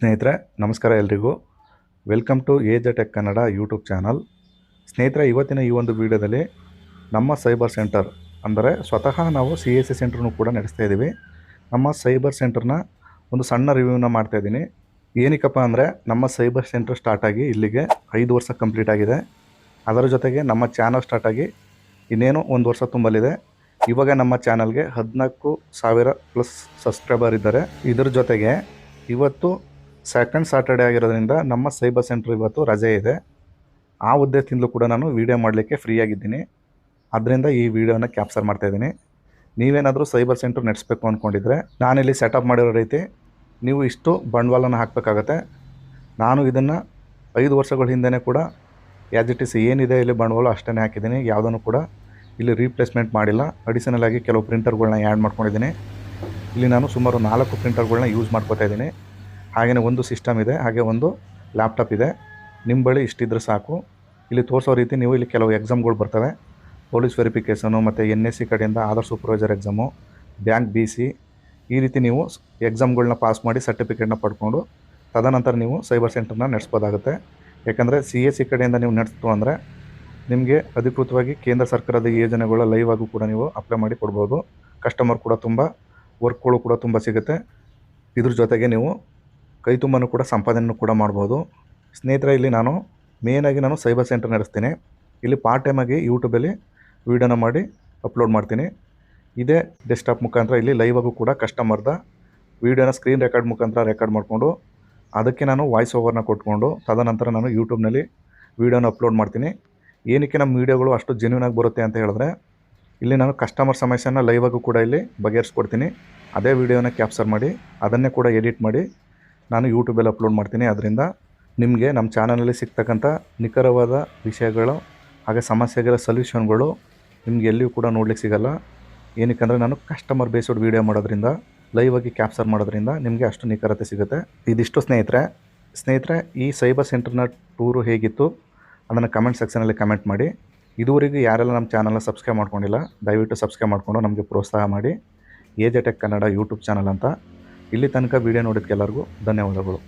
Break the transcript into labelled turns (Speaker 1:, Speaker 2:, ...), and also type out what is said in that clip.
Speaker 1: ಸ್ನೇಹಿತರೆ, ನಮಸ್ಕಾರ ಎಲ್ರಿಗೂ. Welcome to age tech Kannada YouTube channel ಸ್ನೇಹಿತರೆ, ಇವತ್ತಿನ ಈ ಒಂದು ವಿಡಿಯೋದಲ್ಲಿ ನಮ್ಮ ಸೈಬರ್ ಸೆಂಟರ್ ಅಂದರೆ ಸ್ವತಃ ನಾವು ಸಿ ಎಸ್ ಸಿ ಸೆಂಟ್ರನ್ನು ಕೂಡ ನಡೆಸ್ತಾ ಇದ್ದೀವಿ. ನಮ್ಮ ಸೈಬರ್ ಸೆಂಟರ್ನ ಒಂದು ಸಣ್ಣ ರಿವ್ಯೂನ ಮಾಡ್ತಾ ಇದ್ದೀನಿ. ಏನಕ್ಕಪ್ಪ ಅಂದರೆ, ನಮ್ಮ ಸೈಬರ್ ಸೆಂಟರ್ ಸ್ಟಾರ್ಟ್ ಆಗಿ ಇಲ್ಲಿಗೆ ಐದು ವರ್ಷ ಕಂಪ್ಲೀಟ್ ಆಗಿದೆ. ಅದರ ಜೊತೆಗೆ ನಮ್ಮ ಚಾನಲ್ ಸ್ಟಾರ್ಟ್ ಆಗಿ ಇನ್ನೇನು ಒಂದು ವರ್ಷ ತುಂಬಲಿದೆ. ಇವಾಗ ನಮ್ಮ ಚಾನಲ್ಗೆ ಹದಿನಾಲ್ಕು ಸಾವಿರ ಪ್ಲಸ್ ಸಬ್ಸ್ಕ್ರೈಬರ್ ಇದ್ದಾರೆ. ಇದರ ಜೊತೆಗೆ ಇವತ್ತು ಸೆಕೆಂಡ್ ಸಾಟರ್ಡೆ ಆಗಿರೋದ್ರಿಂದ ನಮ್ಮ ಸೈಬರ್ ಸೆಂಟ್ರ್ ಇವತ್ತು ರಜೆ ಇದೆ. ಆ ಉದ್ದೇಶದಿಂದಲೂ ಕೂಡ ನಾನು ವೀಡಿಯೋ ಮಾಡಲಿಕ್ಕೆ ಫ್ರೀಯಾಗಿದ್ದೀನಿ ಅದರಿಂದ ಈ ವಿಡಿಯೋನ ಕ್ಯಾಪ್ಚರ್ ಮಾಡ್ತಾಯಿದ್ದೀನಿ ನೀವೇನಾದರೂ ಸೈಬರ್ ಸೆಂಟ್ರ್ ನಡೆಸಬೇಕು ಅಂದ್ಕೊಂಡಿದ್ರೆ ನಾನಿಲ್ಲಿ ಸೆಟಪ್ ಮಾಡಿರೋ ರೀತಿ ನೀವು ಇಷ್ಟು ಬಂಡವಾಳನ ಹಾಕಬೇಕಾಗತ್ತೆ. ನಾನು ಇದನ್ನು ಐದು ವರ್ಷಗಳ ಹಿಂದೆನೇ ಕೂಡ ಯಾಜ್ ಇಟ್ ಇಸ್ ಏನಿದೆ ಇಲ್ಲಿ ಬಂಡವಾಳ ಅಷ್ಟೇ ಹಾಕಿದ್ದೀನಿ. ಯಾವುದನ್ನು ಕೂಡ ಇಲ್ಲಿ ರೀಪ್ಲೇಸ್ಮೆಂಟ್ ಮಾಡಿಲ್ಲ. ಅಡಿಷನಲ್ ಆಗಿ ಕೆಲವು ಪ್ರಿಂಟರ್ಗಳನ್ನ ಆ್ಯಡ್ ಮಾಡ್ಕೊಂಡಿದ್ದೀನಿ. ಇಲ್ಲಿ ನಾನು ಸುಮಾರು ನಾಲ್ಕು ಪ್ರಿಂಟರ್ಗಳನ್ನ ಯೂಸ್ ಮಾಡ್ಕೋತಾ ಇದ್ದೀನಿ. ಹಾಗೆಯೇ ಒಂದು ಸಿಸ್ಟಮ್ ಇದೆ, ಹಾಗೆ ಒಂದು ಲ್ಯಾಪ್ಟಾಪ್ ಇದೆ. ನಿಮ್ಮ ಬಳಿ ಇಷ್ಟಿದ್ರೆ ಸಾಕು. ಇಲ್ಲಿ ತೋರಿಸೋ ರೀತಿ ನೀವು ಇಲ್ಲಿ ಕೆಲವು ಎಕ್ಸಾಮ್ಗಳು ಬರ್ತವೆ. ಪೊಲೀಸ್ ವೆರಿಫಿಕೇಷನು ಮತ್ತು ಎನ್ ಎಸ್ ಸಿ ಕಡೆಯಿಂದ Aadhaar supervisor exam bank B C ಈ ರೀತಿ ನೀವು ಎಕ್ಸಾಮ್ಗಳನ್ನ ಪಾಸ್ ಮಾಡಿ ಸರ್ಟಿಫಿಕೇಟ್ನ ಪಡ್ಕೊಂಡು, ತದನಂತರ ನೀವು ಸೈಬರ್ ಸೆಂಟರ್ನ ನಡೆಸ್ಬೋದಾಗುತ್ತೆ. ಯಾಕಂದರೆ ಸಿ ಎಸ್ ಸಿ ಕಡೆಯಿಂದ ನೀವು ನಡೆಸ್ತು ಅಂದರೆ ನಿಮಗೆ ಅಧಿಕೃತವಾಗಿ ಕೇಂದ್ರ ಸರ್ಕಾರದ ಯೋಜನೆಗಳ ಲೈವ್ ಆಗೂ ಕೂಡ ನೀವು ಅಪ್ಲೈ ಮಾಡಿ ಕೊಡ್ಬೋದು. ಕಸ್ಟಮರ್ ಕೂಡ ತುಂಬ ವರ್ಕ್ಗಳು ಕೂಡ ತುಂಬ ಸಿಗುತ್ತೆ. ಇದ್ರ ಜೊತೆಗೆ ನೀವು ಕೈ ತುಂಬನೂ ಕೂಡ ಸಂಪಾದನೆಯೂ ಕೂಡ ಮಾಡ್ಬೋದು. ಸ್ನೇಹಿತರೆ, ಇಲ್ಲಿ ನಾನು ಮೇನಾಗಿ ನಾನು ಸೈಬರ್ ಸೆಂಟರ್ ನಡೆಸ್ತೀನಿ. ಇಲ್ಲಿ ಪಾರ್ಟ್ ಟೈಮಾಗಿ ಯೂಟ್ಯೂಬಲ್ಲಿ ವೀಡಿಯೋನ ಮಾಡಿ ಅಪ್ಲೋಡ್ ಮಾಡ್ತೀನಿ. ಇದೇ ಡೆಸ್ಕ್ಟಾಪ್ ಮುಖಾಂತರ ಇಲ್ಲಿ ಲೈವ್ ಆಗು ಕೂಡ ಕಸ್ಟಮರ್ದ ವೀಡಿಯೋನ ಸ್ಕ್ರೀನ್ ರೆಕಾರ್ಡ್ ಮುಖಾಂತರ ರೆಕಾರ್ಡ್ ಮಾಡಿಕೊಂಡು, ಅದಕ್ಕೆ ನಾನು ವಾಯ್ಸ್ ಓವರ್ನ ಕೊಟ್ಕೊಂಡು, ತದನಂತರ ನಾನು ಯೂಟ್ಯೂಬ್ನಲ್ಲಿ ವೀಡಿಯೋನ ಅಪ್ಲೋಡ್ ಮಾಡ್ತೀನಿ. ಏನಕ್ಕೆ ನಮ್ಮ ವೀಡಿಯೋಗಳು ಅಷ್ಟು ಜೆನ್ಯೂನಾಗಿ ಬರುತ್ತೆ ಅಂತ ಹೇಳಿದ್ರೆ, ಇಲ್ಲಿ ನಾನು ಕಸ್ಟಮರ್ ಸಮಸ್ಯೆನ ಲೈವ್ ಆಗು ಕೂಡ ಇಲ್ಲಿ ಬಗೆಹರಿಸ್ಕೊಡ್ತೀನಿ. ಅದೇ ವೀಡಿಯೋನ ಕ್ಯಾಪ್ಚರ್ ಮಾಡಿ, ಅದನ್ನೇ ಕೂಡ ಎಡಿಟ್ ಮಾಡಿ ನಾನು ಯೂಟ್ಯೂಬಲ್ಲಿ ಅಪ್ಲೋಡ್ ಮಾಡ್ತೀನಿ. ಅದರಿಂದ ನಿಮಗೆ ನಮ್ಮ ಚಾನಲಲ್ಲಿ ಸಿಗ್ತಕ್ಕಂಥ ನಿಖರವಾದ ವಿಷಯಗಳು ಹಾಗೆ ಸಮಸ್ಯೆಗಳ ಸೊಲ್ಯೂಷನ್ಗಳು ನಿಮ್ಗೆ ಎಲ್ಲಿಯೂ ಕೂಡ ನೋಡ್ಲಿಕ್ಕೆ ಸಿಗಲ್ಲ. ಏನಕ್ಕಂದರೆ ನಾನು ಕಸ್ಟಮರ್ ಬೇಸ್ಡ್ ವೀಡಿಯೋ ಮಾಡೋದ್ರಿಂದ ಲೈವ್ ಆಗಿ ಕ್ಯಾಪ್ಚರ್ ಮಾಡೋದ್ರಿಂದ ನಿಮಗೆ ಅಷ್ಟು ನಿಖರತೆ ಸಿಗುತ್ತೆ. ಇದಿಷ್ಟು ಸ್ನೇಹಿತರೆ. ಸ್ನೇಹಿತರೆ, ಈ ಸೈಬರ್ ಸೆಂಟರ್ನ ಟೂರು ಹೇಗಿತ್ತು ಅದನ್ನು ಕಮೆಂಟ್ ಸೆಕ್ಷನಲ್ಲಿ ಕಮೆಂಟ್ ಮಾಡಿ. ಇದುವರೆಗೂ ಯಾರೆಲ್ಲ ನಮ್ಮ ಚಾನಲ್ನ ಸಬ್ಸ್ಕ್ರೈಬ್ ಮಾಡ್ಕೊಂಡಿಲ್ಲ, ದಯವಿಟ್ಟು ಸಬ್ಸ್ಕ್ರೈಬ್ ಮಾಡಿಕೊಂಡು ನಮಗೆ ಪ್ರೋತ್ಸಾಹ ಮಾಡಿ. A J tech Kannada YouTube channel ಅಂತ. ಇಲ್ಲಿ ತನಕ ವಿಡಿಯೋ ನೋಡಿದ್ಕೆ ನೋಡಿದ್ದಕ್ಕೆಲ್ಲರಿಗೂ ಧನ್ಯವಾದಗಳು.